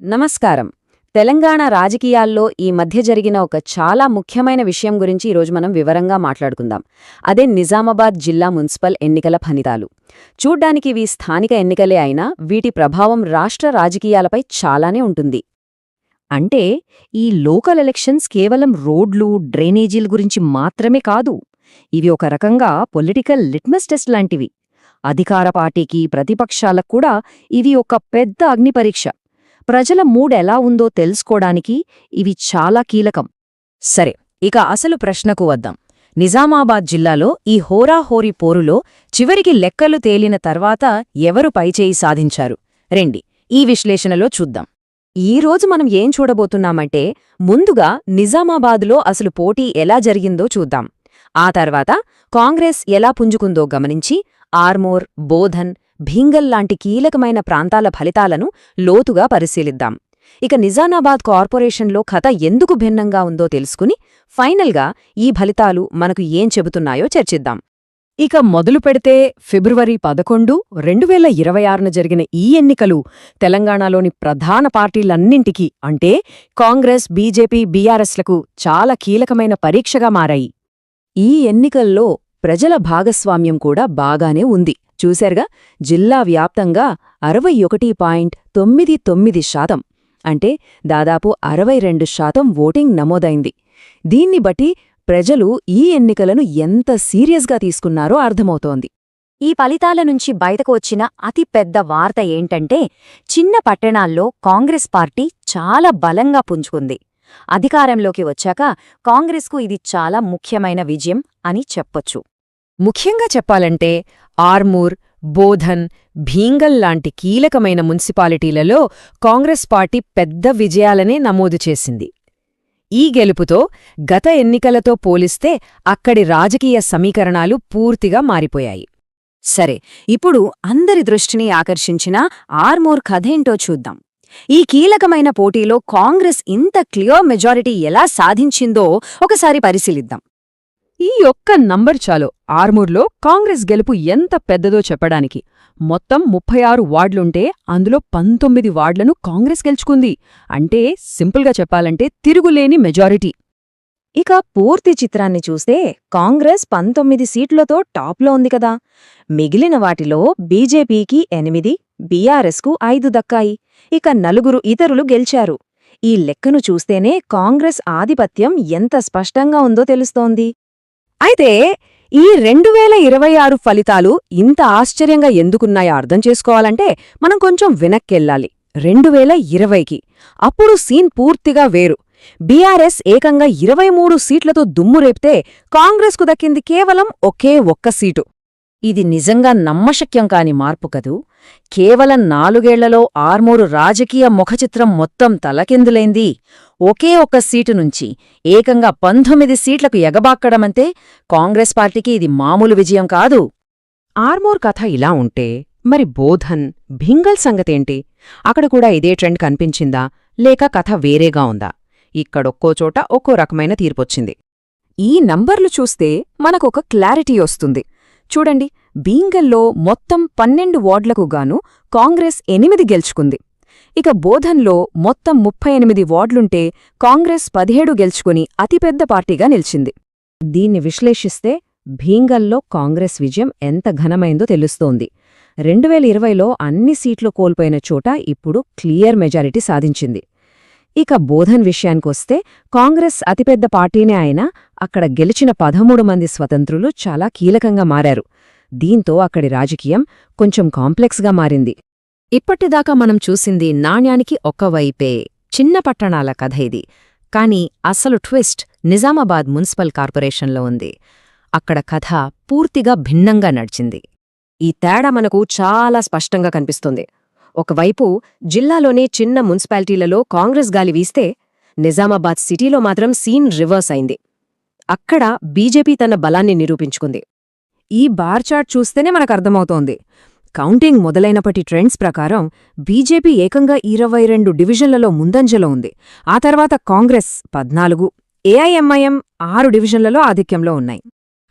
నమస్కారం. తెలంగాణ రాజకీయాల్లో ఈ మధ్య జరిగిన ఒక చాలా ముఖ్యమైన విషయం గురించి ఈరోజు మనం వివరంగా మాట్లాడుకుందాం. అదే నిజామాబాద్ జిల్లా మున్సిపల్ ఎన్నికల ఫలితాలు. చూడ్డానికి ఇవి స్థానిక ఎన్నికలే అయినా వీటి ప్రభావం రాష్ట్ర రాజకీయాలపై చాలానే ఉంటుంది. అంటే ఈ లోకల్ ఎలక్షన్స్ కేవలం రోడ్లు డ్రైనేజీల గురించి మాత్రమే కాదు ఇవి ఒక రకంగా పొలిటికల్ లిట్మస్ టెస్ట్ లాంటివి. అధికార పార్టీకి ప్రతిపక్షాలకు కూడా ఇవి ఒక పెద్ద అగ్నిపరీక్ష ప్రజల మూడ్ ఎలా ఉందో తెలుసుకోవడానికి ఇవి చాలా కీలకం. సరే ఇక అసలు ప్రశ్నకు వద్దాం. నిజామాబాద్ జిల్లాలో ఈ హోరాహోరీ పోరులో చివరికి లెక్కలు తేలిన తర్వాత ఎవరు పైచేయి సాధించారు? రెండి ఈ విశ్లేషణలో చూద్దాం. ఈ రోజు మనం ఏం చూడబోతున్నామంటే ముందుగా నిజామాబాద్లో అసలు పోటీ ఎలా జరిగిందో చూద్దాం. ఆ తర్వాత కాంగ్రెస్ ఎలా పుంజుకుందో గమనించి ఆర్మోర్ బోధన్ భీంగల్ లాంటి కీలకమైన ప్రాంతాల ఫలితాలను లోతుగా పరిశీలిద్దాం. ఇక నిజామాబాద్ కార్పొరేషన్లో కథ ఎందుకు భిన్నంగా ఉందో తెలుసుకుని ఫైనల్గా ఈ ఫలితాలు మనకు ఏం చెబుతున్నాయో చర్చిద్దాం. ఇక మొదలు పెడితే ఫిబ్రవరి పదకొండు రెండు వేల ఇరవై ఆరున జరిగిన ఈ ఎన్నికలు తెలంగాణలోని ప్రధాన పార్టీలన్నింటికీ అంటే కాంగ్రెస్ బీజేపీ బీఆర్ఎస్లకు చాలా కీలకమైన పరీక్షగా మారాయి. ఈ ఎన్నికల్లో ప్రజల భాగస్వామ్యం కూడా బాగానే ఉంది. చూశారుగా జిల్లా వ్యాప్తంగా అరవై ఒకటి పాయింట్ తొమ్మిది తొమ్మిది శాతం అంటే దాదాపు అరవై రెండు శాతం ఓటింగ్ నమోదైంది. దీన్ని బట్టి ప్రజలు ఈ ఎన్నికలను ఎంత సీరియస్గా తీసుకున్నారో అర్థమవుతోంది. ఈ ఫలితాల నుంచి బయటకు వచ్చిన అతి పెద్ద వార్త ఏంటంటే చిన్న పట్టణాల్లో కాంగ్రెస్ పార్టీ చాలా బలంగా పుంజుకుంది. అధికారంలోకి వచ్చాక కాంగ్రెస్కు ఇది చాలా ముఖ్యమైన విజయం అని చెప్పొచ్చు. ముఖ్యంగా చెప్పాలంటే ఆర్మూర్ బోధన్ భీంగల్ లాంటి కీలకమైన మున్సిపాలిటీలలో కాంగ్రెస్ పార్టీ పెద్ద విజయాలనే నమోదు చేసింది. ఈ గెలుపుతో గత ఎన్నికలతో పోలిస్తే అక్కడి రాజకీయ సమీకరణాలు పూర్తిగా మారిపోయాయి. సరే ఇప్పుడు అందరి దృష్టిని ఆకర్షించిన ఆర్మూర్ కథేంటో చూద్దాం. ఈ కీలకమైన పోటీలో కాంగ్రెస్ ఇంత క్లియర్ మెజారిటీ ఎలా సాధించిందో ఒకసారి పరిశీలిద్దాం. ఈ ఒక్క నంబర్ చాలు. ఆర్మూర్లో కాంగ్రెస్ గెలుపు ఎంత పెద్దదో చెప్పడానికి. మొత్తం ముప్పై ఆరు వార్డులుంటే అందులో పంతొమ్మిది వార్డులను కాంగ్రెస్ గెలుచుకుంది. అంటే సింపుల్గా చెప్పాలంటే తిరుగులేని మెజారిటీ. ఇక పూర్తి చిత్రాన్ని చూస్తే కాంగ్రెస్ పంతొమ్మిది సీట్లతో టాప్లో ఉంది కదా. మిగిలిన వాటిలో బీజేపీకి ఎనిమిది బీఆర్ఎస్కు ఐదు దక్కాయి. ఇక నలుగురు ఇతరులు గెలిచారు. ఈ లెక్కను చూస్తేనే కాంగ్రెస్ ఆధిపత్యం ఎంత స్పష్టంగా ఉందో తెలుస్తోంది. అయితే ఈ రెండు వేల ఇరవై ఆరు ఫలితాలు ఇంత ఆశ్చర్యంగా ఎందుకున్నాయో అర్థం చేసుకోవాలంటే మనం కొంచెం వెనక్కెళ్ళాలి. రెండు వేల ఇరవైకి. అప్పుడు సీన్ పూర్తిగా వేరు. బీఆర్ఎస్ ఏకంగా ఇరవై మూడు సీట్లతో దుమ్ము రేపితే కాంగ్రెస్కు దక్కింది కేవలం ఒకే ఒక్క సీటు. ఇది నిజంగా నమ్మశక్యం కాని మార్పు కదూ? కేవలం నాలుగేళ్ళలో ఆర్మూరు రాజకీయ ముఖచిత్రం మొత్తం తలకిందులైంది? ఒకే ఒక్క సీటు నుంచి ఏకంగా పంతొమ్మిది సీట్లకు ఎగబాక్కడమంతే కాంగ్రెస్ పార్టీకి ఇది మామూలు విజయం కాదు. ఆర్మూర్ కథ ఇలా ఉంటే మరి బోధన్ భింగల్ సంగతేంటి? అక్కడ కూడా ఇదే ట్రెండ్ కనిపించిందా? లేక కథ వేరేగా ఉందా? ఇక్కడొక్కో చోట ఒక్కో రకమైన తీర్పొచ్చింది. ఈ నంబర్లు చూస్తే మనకొక క్లారిటీ వస్తుంది. చూడండి బీంగల్లో మొత్తం పన్నెండు వార్డులకు గాను కాంగ్రెస్ ఎనిమిది గెలుచుకుంది. ఇక బోధన్లో మొత్తం ముప్పై ఎనిమిది వార్డులుంటే కాంగ్రెస్ పదిహేడు గెలుచుకుని అతిపెద్ద పార్టీగా నిలిచింది. దీన్ని విశ్లేషిస్తే భీంగల్లో కాంగ్రెస్ విజయం ఎంత ఘనమైందో తెలుస్తోంది. రెండువేల ఇరవైలో అన్ని సీట్లు కోల్పోయిన చోట ఇప్పుడు క్లియర్ మెజారిటీ సాధించింది. ఇక బోధన్ విషయానికొస్తే కాంగ్రెస్ అతిపెద్ద పార్టీనే అయినా అక్కడ గెలిచిన పదమూడు మంది స్వతంత్రులు చాలా కీలకంగా మారారు. దీంతో అక్కడి రాజకీయం కొంచెం కాంప్లెక్స్గా మారింది. ఇప్పటిదాకా మనం చూసింది నాణ్యానికి ఒక్కవైపే చిన్న పట్టణాల కథ ఇది. కాని అసలు ట్విస్ట్ నిజామాబాద్ మున్సిపల్ కార్పొరేషన్లో ఉంది. అక్కడ కథ పూర్తిగా భిన్నంగా నడిచింది. ఈ తేడా మనకు చాలా స్పష్టంగా కనిపిస్తుంది. ఒకవైపు జిల్లాలోనే చిన్న మున్సిపాలిటీలలో కాంగ్రెస్ గాలి వీస్తే నిజామాబాద్ సిటీలో మాత్రం సీన్ రివర్స్ అయింది. అక్కడ బీజేపీ తన బలాన్ని నిరూపించుకుంది. ఈ బార్ చార్ట్ చూస్తేనే మనకర్థమవుతోంది కౌంటింగ్ మొదలైనప్పటి ట్రెండ్స్ ప్రకారం బీజేపీ ఏకంగా ఇరవై రెండు డివిజన్లలో ముందంజలో ఉంది. ఆ తర్వాత కాంగ్రెస్ పద్నాలుగు ఏఐఎంఐఎం ఆరు డివిజన్లలో ఆధిక్యంలో ఉన్నాయి.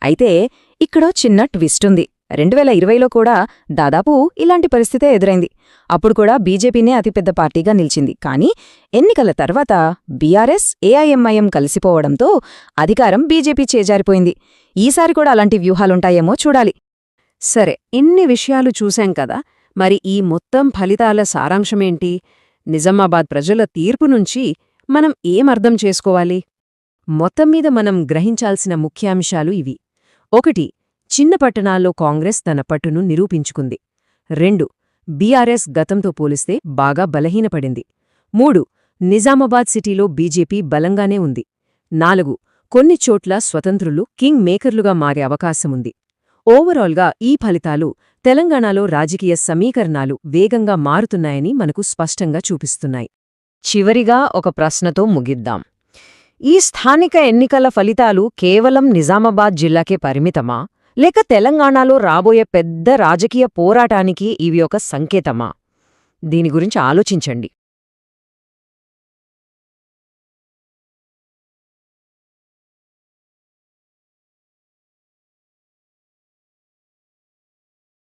అయితే ఇక్కడో చిన్న ట్విస్ట్ ఉంది. రెండు వేల ఇరవైలో కూడా దాదాపు ఇలాంటి పరిస్థితే ఎదురైంది. అప్పుడు కూడా బీజేపీనే అతిపెద్ద పార్టీగా నిలిచింది. కానీ ఎన్నికల తర్వాత బీఆర్ఎస్ ఏఐఎంఐఎం కలిసిపోవడంతో అధికారం బీజేపీ చేజారిపోయింది. ఈసారి కూడా అలాంటి వ్యూహాలుంటాయేమో చూడాలి. సరే ఇన్ని విషయాలు చూశాం కదా మరి ఈ మొత్తం ఫలితాల సారాంశమేంటి? నిజామాబాద్ ప్రజల తీర్పు నుంచి మనం ఏం చేసుకోవాలి? మొత్తం మీద మనం గ్రహించాల్సిన ముఖ్యాంశాలు ఇవి. ఒకటి చిన్న పట్టణాల్లో కాంగ్రెస్ తన పట్టును నిరూపించుకుంది. రెండు బీఆర్ఎస్ గతంతో పోలిస్తే బాగా బలహీనపడింది. మూడు నిజామాబాద్ సిటీలో బీజేపీ బలంగానే ఉంది. నాలుగు కొన్ని చోట్ల స్వతంత్రులు కింగ్ మేకర్లుగా మారే అవకాశముంది. ఓవరాల్గా ఈ ఫలితాలు తెలంగాణలో రాజకీయ సమీకరణాలు వేగంగా మారుతున్నాయని మనకు స్పష్టంగా చూపిస్తున్నాయి. చివరిగా ఒక ప్రశ్నతో ముగిద్దాం. ఈ స్థానిక ఎన్నికల ఫలితాలు కేవలం నిజామాబాద్ జిల్లాకే పరిమితమా? లేక తెలంగాణలో రాబోయే పెద్ద రాజకీయ పోరాటానికి ఇవి ఒక సంకేతమా? దీని గురించి ఆలోచించండి.